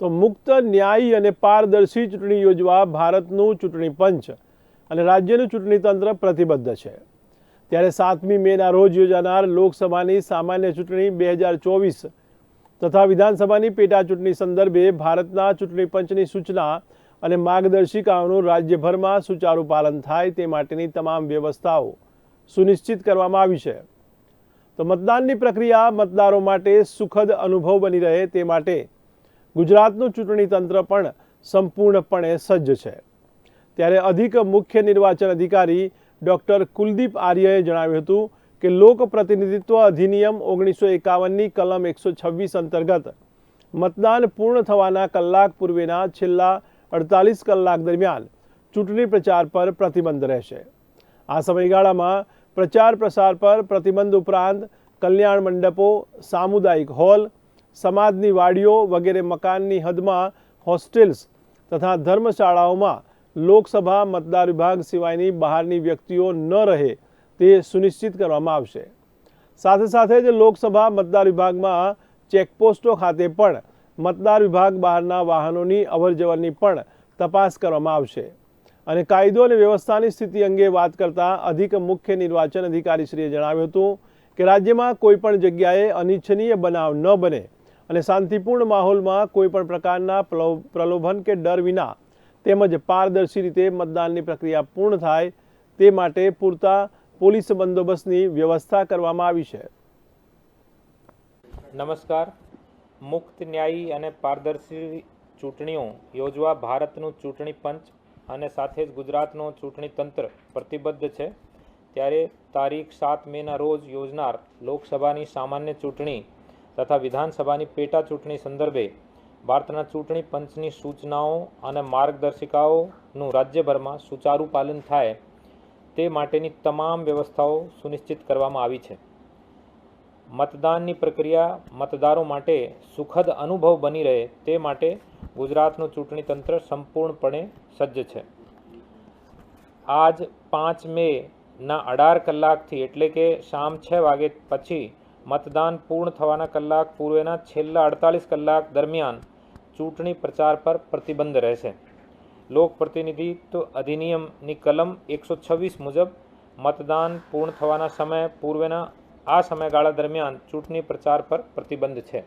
તો મુક્ત, ન્યાયી અને પારદર્શી ચૂંટણી યોજવા ભારતનું ચૂંટણી પંચ અને રાજ્યનું ચૂંટણી તંત્ર પ્રતિબદ્ધ છે. ત્યારે સાતમી મેના રોજ યોજાનાર લોકસભાની સામાન્ય ચૂંટણી બે હજાર ચોવીસ તથા વિધાનસભાની પેટા ચૂંટણી સંદર્ભે ભારતના ચૂંટણી પંચની સૂચના અને માર્ગદર્શિકાઓનું રાજ્યભરમાં સુચારુ પાલન થાય તે માટેની તમામ વ્યવસ્થાઓ સુનિશ્ચિત કરવામાં આવી છે. તો મતદાનની પ્રક્રિયા મતદારો માટે સુખદ અનુભવ બની રહે તે માટે ગુજરાતનું ચૂંટણી તંત્ર પણ સંપૂર્ણપણે સજ્જ છે. ત્યારે અધિક મુખ્ય નિર્વાચન અધિકારી ડૉક્ટર કુલદીપ આર્યએ જણાવ્યું હતું કે લોક પ્રતિનિધિત્વ અધિનિયમ ઓગણીસો એકાવનની કલમ એકસો છવ્વીસ અંતર્ગત મતદાન પૂર્ણ થવાના કલાક પૂર્વેના છેલ્લા અડતાલીસ કલાક દરમિયાન ચૂંટણી પ્રચાર પર પ્રતિબંધ રહેશે. આ સમયગાળામાં પ્રચાર પ્રસાર પર પ્રતિબંધ ઉપરાંત કલ્યાણ મંડપો, સામુદાયિક હોલ સમાજની વાડીઓ વગેરે મકાનની હદમાં હોસ્ટેલ્સ તથા ધર્મશાળાઓમાં લોકસભા મતદાર વિભાગ સિવાયની બહારની વ્યક્તિઓ ન રહે તે સુનિશ્ચિત કરવામાં આવશે. સાથે સાથે જ લોકસભા મતદાર વિભાગમાં ચેકપોસ્ટો ખાતે પણ મતદાર વિભાગ બહારના વાહનોની અવરજવરની પણ તપાસ કરવામાં આવશે. અને કાયદો અને વ્યવસ્થાની સ્થિતિ અંગે વાત કરતા અધિક મુખ્ય નિર્વાચન અધિકારીશ્રીએ જણાવ્યું હતું કે રાજ્યમાં કોઈપણ જગ્યાએ અનિચ્છનીય બનાવ ન બને અને શાંતિપૂર્ણ માહોલમાં કોઈ પણ પ્રકારના પ્રલો- પ્રલોભન કે ડર વિના તેમજ પારદર્શી રીતે મતદાનની પ્રક્રિયા પૂર્ણ થાય તે માટે પૂરતા પોલીસ બંદોબસ્તની વ્યવસ્થા કરવામાં આવી છે. નમસ્કાર. મુક્ત ન્યાયી અને પારદર્શી ચૂંટણીઓ યોજવા ભારતનું ચૂંટણી પંચ અને સાથે જ ગુજરાતનું ચૂંટણી તંત્ર પ્રતિબદ્ધ છે. ત્યારે તારીખ સાત મેના રોજ યોજનાર લોકસભાની સામાન્ય ચૂંટણી તથા વિધાનસભાની પેટા ચૂંટણી સંદર્ભે ભારતના ચૂંટણી પંચની સૂચનાઓ અને માર્ગદર્શિકાઓનું રાજ્યભરમાં સુચારુ પાલન થાય તે માટેની તમામ વ્યવસ્થાઓ સુનિશ્ચિત કરવામાં આવી છે. મતદાનની પ્રક્રિયા મતદારો માટે સુખદ અનુભવ બની રહે તે માટે ગુજરાતનું ચૂંટણી તંત્ર સંપૂર્ણપણે સજ્જ છે. આજ પાંચ મેના અઢાર કલાકથી એટલે કે શામ છ વાગે પછી મતદાન પૂર્ણ થવાના કલાક પૂર્વેના છેલ્લા અડતાલીસ કલાક દરમિયાન ચૂંટણી પ્રચાર પર પ્રતિબંધ રહેશે. લોક પ્રતિનિધિત્વ અધિનિયમની કલમ એકસો છવ્વીસ મુજબ મતદાન પૂર્ણ થવાના સમય પૂર્વેના આ સમયગાળા દરમિયાન ચૂંટણી પ્રચાર પર પ્રતિબંધ છે.